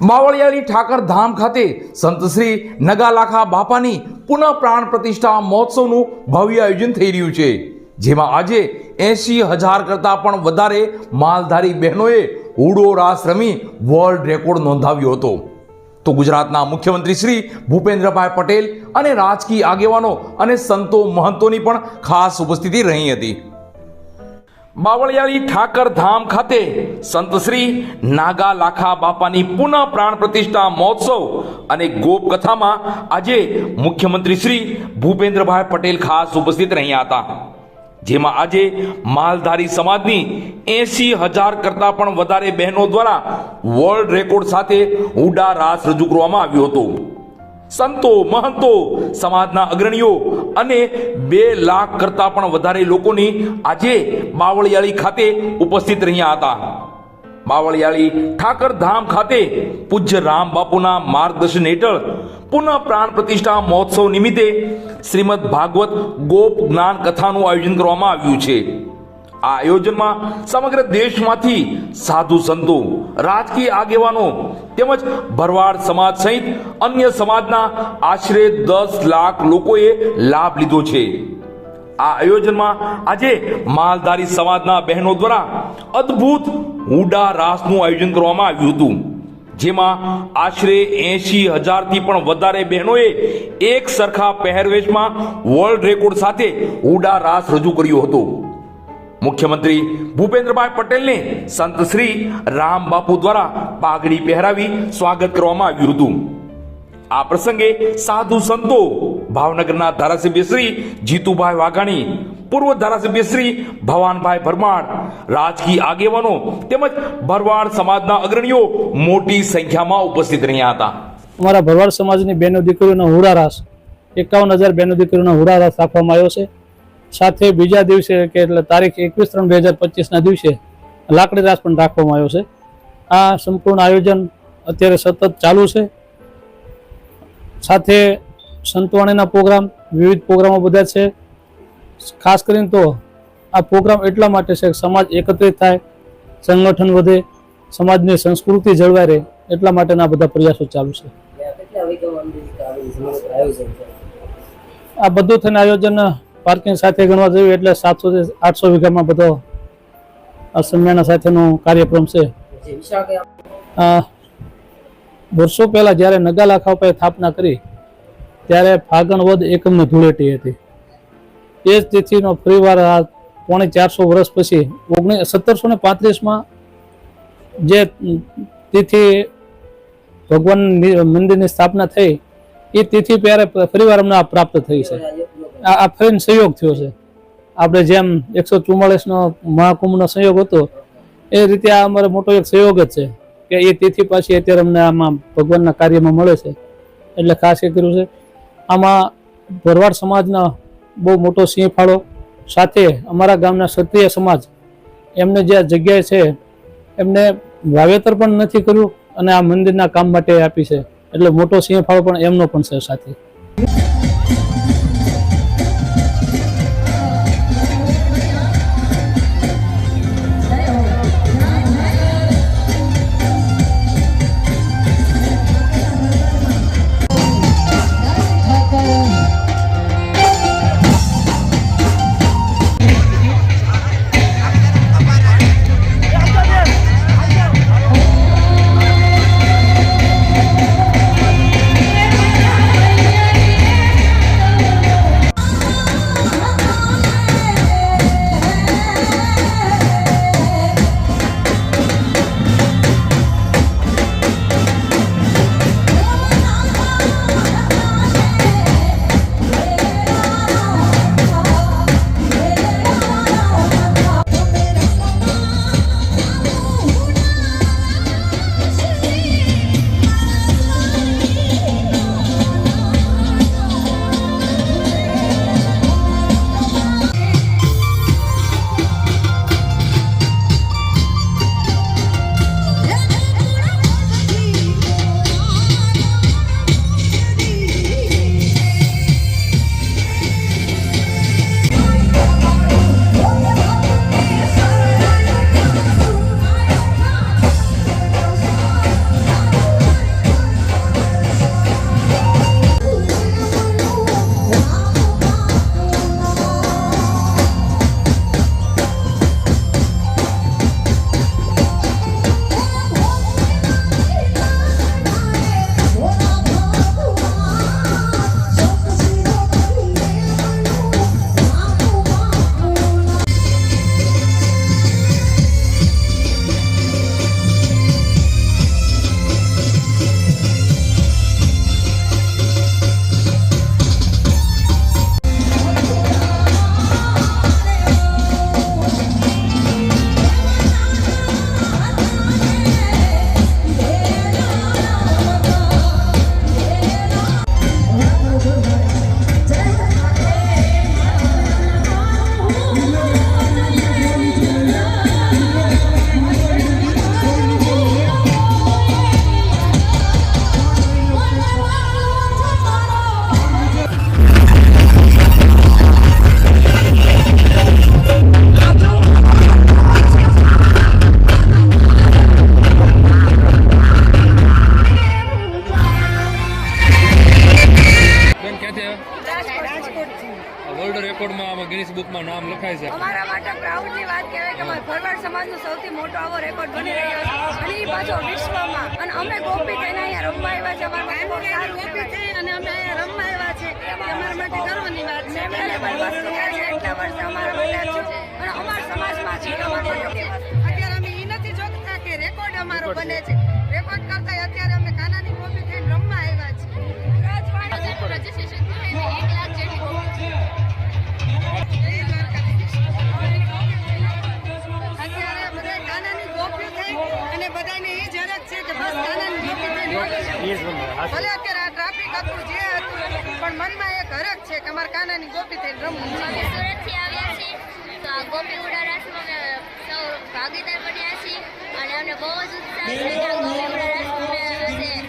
માવળિયાળી ઠાકર ધામ ખાતે સંત શ્રી નગાલાખા બાપાની પુનઃ પ્રાણ પ્રતિષ્ઠા મહોત્સવનું ભવ્ય આયોજન થઈ રહ્યું છે. જેમાં આજે એંશી હજાર કરતાં પણ વધારે માલધારી બહેનોએ હુડો રાસ રમી વર્લ્ડ રેકોર્ડ નોંધાવ્યો હતો. તો ગુજરાતના મુખ્યમંત્રી શ્રી ભૂપેન્દ્રભાઈ પટેલ અને રાજકીય આગેવાનો અને સંતો મહંતોની પણ ખાસ ઉપસ્થિતિ રહી હતી. બાવળિયાળી ઠાકર ધામ ખાતે સંત શ્રી નાગા લાખા બાપાની પુનઃ પ્રાણ પ્રતિષ્ઠા મહોત્સવ અને ગોપ કથામાં આજે મુખ્યમંત્રી શ્રી ભૂપેન્દ્રભાઈ પટેલ ખાસ ઉપસ્થિત રહ્યા હતા. જેમાં આજે માલધારી સમાજની એસી હજાર કરતાં પણ વધારે બહેનો દ્વારા વર્લ્ડ રેકોર્ડ સાથે ઉડા રાસ રજૂ કરવામાં આવ્યો હતો. સંતો, મહંતો, સમાજના અગ્રણીઓ અને બે લાખ કરતા પણ વધારે લોકોની આજે બાવળિયાળી ખાતે ઉપસ્થિત રહ્યા હતા. બાવળિયાળી ઠાકર ધામ ખાતે પૂજ્ય રામ બાપુના માર્ગદર્શન હેઠળ પુનઃ પ્રાણ પ્રતિષ્ઠા મહોત્સવ નિમિત્તે શ્રીમદ ભાગવત ગોપ જ્ઞાન કથાનું આયોજન કરવામાં આવ્યું છે. આ આયોજનમાં સમગ્ર દેશમાંથી સાધુ સંતો, રાજકીય આગેવાનો તેમજ ભરવાડ સમાજ સહિત અન્ય સમાજના આશરે દસ લાખ લોકોએ લાભ લીધો છે. આ આયોજનમાં આજે માલધારી સમાજના બહેનો દ્વારા અદ્ભુત હુડા રાસનું આયોજન કરવામાં આવ્યું હતું. જેમાં આશરે એંશી હજારથી પણ વધારે બહેનોએ એક સરખા પહેરવેશમાં વર્લ્ડ રેકોર્ડ સાથે હુડા રાસ રજૂ કર્યો હતો. મુખ્યમંત્રી ભૂપેન્દ્રભાઈ પટેલને સંત શ્રી રામ બાપુ દ્વારા પાઘડી પહેરાવી સ્વાગત કરવામાં આવ્યું હતું. આ પ્રસંગે સાધુ સંતો ભાવનગરના ધારાસભ્ય શ્રી જીતુભાઈ વાઘાણી, પૂર્વ ધારાસભ્ય શ્રી ભવાનભાઈ ભરમાડ, રાજકીય આગેવાનો તેમજ ભરવાડ સમાજના અગ્રણીઓ મોટી સંખ્યામાં ઉપસ્થિત રહ્યા હતા. અમારા ભરવાડ સમાજની બહેનો દીકરીઓનો હુરારાસ, એકાવન હજાર બહેનો દીકરીઓનો હુરારાસ રાખવામાં આવ્યો છે. સાથે બીજા દિવસે કે એટલે તારીખ એકવીસ ત્રણ બે હજાર પચીસના દિવસે લાકડી રાસ પણ રાખવામાં આવ્યો છે. આ સંપૂર્ણ આયોજન અત્યારે સતત ચાલુ છે. સાથે સંતવાણીના પ્રોગ્રામ વિવિધ પ્રોગ્રામો બધા છે. ખાસ કરીને તો આ પ્રોગ્રામ એટલા માટે છે કે સમાજ એકત્રિત થાય સંગઠન વધે સમાજની સંસ્કૃતિ જળવાય રહે એટલા માટેના બધા પ્રયાસો ચાલુ છે? આ બધું થઈને આયોજન પાર્કિંગ સાથે ગણવા જોઈએ એટલે સાતસો થી આઠસો વીઘામાં બધો આ સાથેનો કાર્યક્રમ છે. વર્ષો પહેલાં જ્યારે નગાલાખા ઉપર સ્થાપના કરી ત્યારે ફાગણ વદ એકમની ધૂળેટી હતી. એ જ તિથિનો ફરીવાર આ પોણે ચારસો વર્ષ પછી ઓગણીસ સત્તરસો ને પાંત્રીસમાં જે તિથિ ભગવાન મંદિરની સ્થાપના થઈ એ તિથિ ત્યારે ફરીવાર અમને પ્રાપ્ત થઈ છે. આ ફરીને સંયોગ થયો છે. આપણે જેમ એકસો ચુમ્માળીસનો મહાકુંભનો સંયોગ હતો, એ રીતે આ અમારો મોટો એક સંયોગ જ છે કે એ તિથિ પાછી અત્યારે અમને આમાં ભગવાનના કાર્યમાં મળે છે. એટલે ખાસ એ કર્યું છે. આમાં ભરવાડ સમાજના બહુ મોટો સિંહ ફાળો સાથે અમારા ગામના ક્ષત્રિય સમાજ એમને જે જગ્યાએ છે, એમને વાવેતર પણ નથી કર્યું અને આ મંદિરના કામ માટે આપી છે. એટલે મોટો સિંહ ફાળો પણ એમનો પણ છે સાથે. છે. વર્લ્ડ રેકોર્ડમાં આમાં ગિનિસ બુકમાં નામ લખાય છે. અમારા માટે પ્રાઉડની વાત કહેવાય કે અમારા ભરવાડ સમાજનો સૌથી મોટો આવો રેકોર્ડ બની રહ્યો છે. અને એ પાછો વિશ્વમાં. અને અમે ગોપી થઈને અહીંયા રમવા આવ્યા છે. અમારા માટે સારું કહેવાય અને અમે અહીંયા રમવા આવ્યા છે. એ અમારા માટે ગર્વની વાત છે. એમણે ભરવાડ સમાજ એટલા વર્ષ અમારા માટે છે. અને અમારા સમાજમાં છે અત્યારે અમે એ નથી જોતા કે રેકોર્ડ અમારો બને છે. રેકોર્ડ કરતા અત્યારે અમે કાનાની ભલે અત્યારે આ ટ્રાફિક હતું જે હતું પણ મનમાં એક હરખ છે કે અમારા કાનાની ગોપી થઈને રમવું. અમે સુરતથી આવ્યા છીએ. તો આ ગોપી ઉડાડાસમાં અમે સૌ ભાગીદાર બન્યા છીએ. અને અમને બહુ જ ઉત્સાહ છે કે આ ગોપી